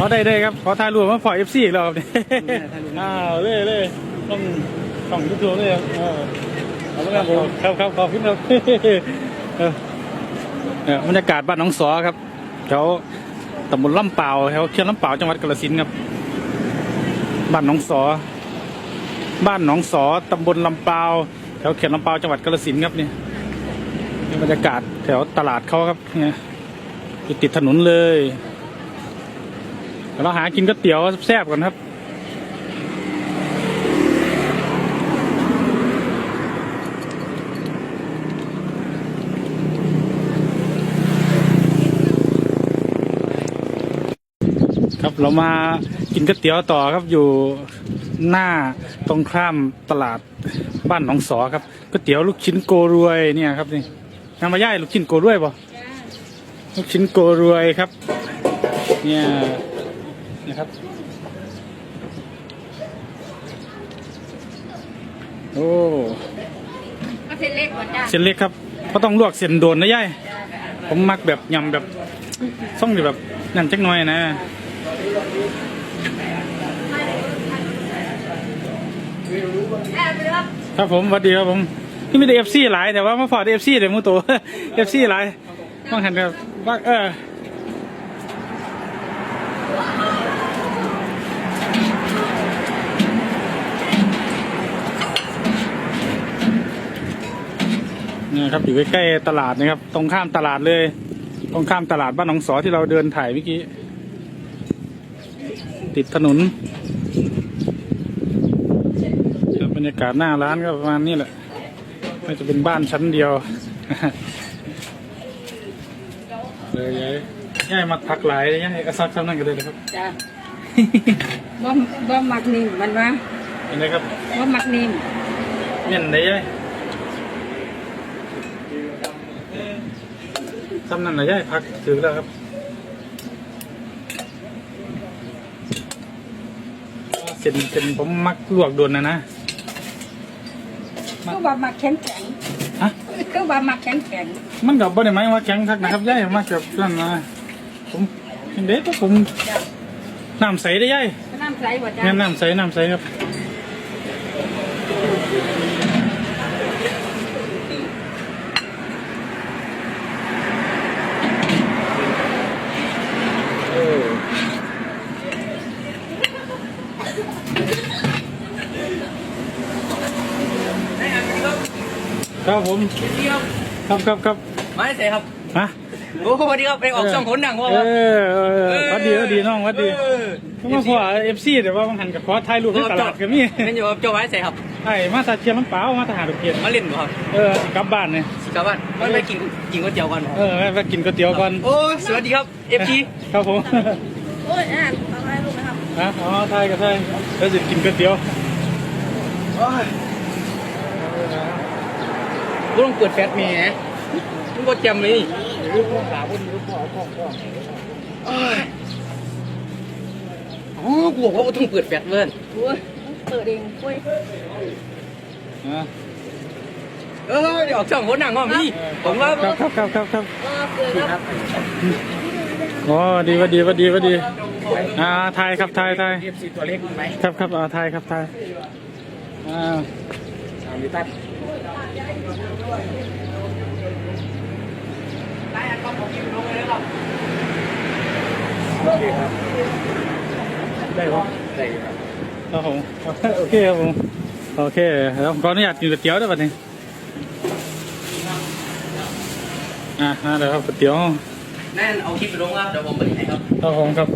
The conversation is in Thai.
เขาได้ได้ครับ ขอถ่ายรูปมาฝอยเอฟซีอีกแล้วครับเนี่ยอ้าวเล่เล่ต้องต้องทุกตัวเลยครับเออเอาละครับผมครับครับขอบคุณครับเออเนี่ยบรรยากาศบ้านหนองสอครับแถวตำบลลำเปล่าแถวเชียงลำเปล่าจังหวัดกาฬสินธุ์ครับ บ้านหนองสอ บ้านหนองสอตำบลลำเปล่าแถวเขียนลำเปล่าจังหวัดกาฬสินธุ์ครับเนี่ยนี่บรรยากาศแถวตลาดเขาครับเนี่ยอยู่ติดถนนเลย เราหากินก๋วยเตี๋ยวแซ่บกันครับ ครับเรามากินก๋วยเตี๋ยวต่อครับอยู่หน้าตรงข้ามตลาดบ้านหนองสอครับก๋วยเตี๋ยวลูกชิ้นโกรวยเนี่ยครับนี่นำมาย่ายลูกชิ้นโกรวยป่ลูกชิ้นโกรวยครับ เนี่ย นะครับ โอ้ก็เส้นเล็กกว่าจ้าเส้นเล็กครับก็ต้องลวกเส้นโดนนะย่ายผมมักแบบยำแบบส่องแบบนั่นจักหน่อยนะแอบไปครับครับผมสวัสดีครับผมนี่ไม่ได้เอฟซีหลายแต่ว่ามาพอดเอฟซีเดี๋ยวมูตัวเอฟซีหลายต้องหันแบบว่าเออ นี่ยครับ อยู่ใกล้ๆตลาดนะครับ ตรงข้ามตลาดเลย ตรงข้ามตลาดบ้านหนองสอที่เราเดินถ่ายเมื่อกี้ ติดถนนครับบรรยากาศหน้าร้านก็ประมาณนี้แหละก็จะเป็นบ้านชั้นเดียวเลยยายยายมาพักหลายยายก็ซักซ้ำนั่นกันเลยนะครับจ้าบ่บ่มักนิ่มมันวะเห็นไหมครับบ่มักนิ่มเมียนไหนยาย ซ้ำนั่นนะยายพักถือแล้วครับเส้นเส้นผมมักลวกโดนนะนะคือว่ามักแข็งแข็งฮะคือว่ามักแข็งแข็งมันกับบ่ได้หมายว่าแข็งคักนะครับยายมาเกือบนั่นนะผมเห็นเด็กผมจ้าน้ำใสได้ยายน้ำใสกว่าจ้าแม่นน้ำใสน้ำใสครับ ครับผมครับครับครับไม่ใช่ครับฮะโอ้สวัสดีครับไปออกช่องขนหนังเอว่าอเออเออวัดดีวัดดีน้องวัดดีเออก็มาขอเอฟซีแต่ว่าบางหันกับขอถ่ายรูปในตลาดก็มีเป็นอยู่กับเจ้าไม้ใส่ครับไอ้มาตาเชียงลำเปล่ามาทหารลูกเกียรติมาเล่นบ่ครับเออสิกลับบ้านเนี่ยสิครับว่ามันไปกินกินก๋วยเตี๋ยวกันเออไปกินก๋วยเตี๋ยวก่อนโอ้สวัสดีครับเอฟทีครับผมโอ้ยอ่านทำอะไรลูกนะครับฮะอ๋อไทยกับไทยแล้วสิกินก๋วยเตี๋ยว กูต้องเปิดแฟตมีฮะมึงก็จำเลยอ๋อกูบอกว่ากูต้องเปิดแฟตเว้ยโอ้ยเปิดเองโอ้ยอะเออเดี๋ยวออกช่องขนหนังว่าพี่ผมว่าครับครับครับครับครับเออเปิดครับอ๋อดีวัดดีวัดดีวัดดีอ่าไทยครับไทยไทยเอฟซีตัวเล็กไหมครับครับอ่าไทยครับไทยอ่าสามลิตร โอเคครับ ได้ปะได้ครับครับผมโอเคครับผมโอเคแล้วผมขออนุญาตกินก๋วยเตี๋ยวด้วยบัดนี้อ่าเดี๋ยวครับก๋วยเตี๋ยวนั่นเอาคลิปไปลงครับเดี๋ยวผมไปให้ครับครับผมครับ